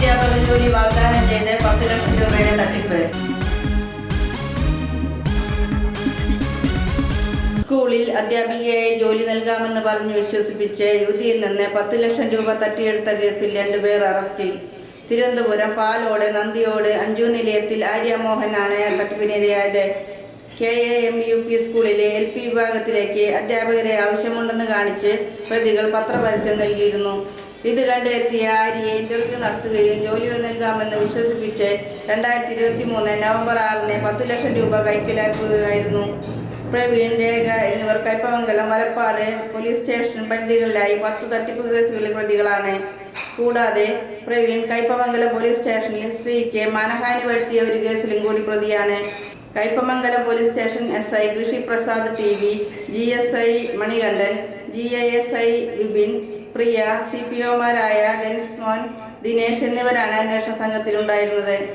ജോലി വാഗ്ദാനം ചെയ്ത് പത്ത് ലക്ഷം രൂപയുടെ തട്ടിപ്പ്. സ്കൂളിൽ അധ്യാപികയെ ജോലി നൽകാമെന്ന് പറഞ്ഞ് വിശ്വസിപ്പിച്ച് യുവതിയിൽ നിന്ന് പത്ത് ലക്ഷം രൂപ തട്ടിയെടുത്ത കേസിൽ രണ്ടുപേർ അറസ്റ്റിൽ. തിരുവനന്തപുരം പാലോട് നന്ദിയോട് അഞ്ചു നിലയത്തിൽ ആര്യ മോഹനാണ് തട്ടിപ്പിനിരയായത്. K A M U P സ്കൂളിലെ എൽ പി വിഭാഗത്തിലേക്ക് അധ്യാപകരെ ആവശ്യമുണ്ടെന്ന് കാണിച്ച് പ്രതികൾ പത്രപരസ്യം നൽകിയിരുന്നു. ഇത് കണ്ട് എത്തിയ ആര്യയെ ഇന്റർവ്യൂ നടത്തുകയും ജോലി നൽകാമെന്ന് വിശ്വസിപ്പിച്ച് രണ്ടായിരത്തി ഇരുപത്തി മൂന്ന് നവംബർ ആറിന് പത്ത് ലക്ഷം രൂപ കൈക്കലാക്കുകയായിരുന്നു. പ്രവീൺ രേഖ എന്നിവർ കൈപ്പമംഗലം വലപ്പാട് പോലീസ് സ്റ്റേഷൻ പരിധികളിലായി പത്ത് തട്ടിപ്പ് കേസുകളിൽ പ്രതികളാണ്. കൂടാതെ പ്രവീൺ കൈപ്പമംഗലം പോലീസ് സ്റ്റേഷനിൽ സ്ത്രീക്ക് മാനഹാനി വരുത്തിയ ഒരു കേസിലും കൂടി പ്രതിയാണ്. Kaipamangalam police station S I Krishi Prasad P V G S I Manikandan G I S I Vipin Priya C P ഒമാരായ Densmon Dinesh എന്നിവരാണ് അന്വേഷണ സംഘത്തിലുണ്ടായിരുന്നത്.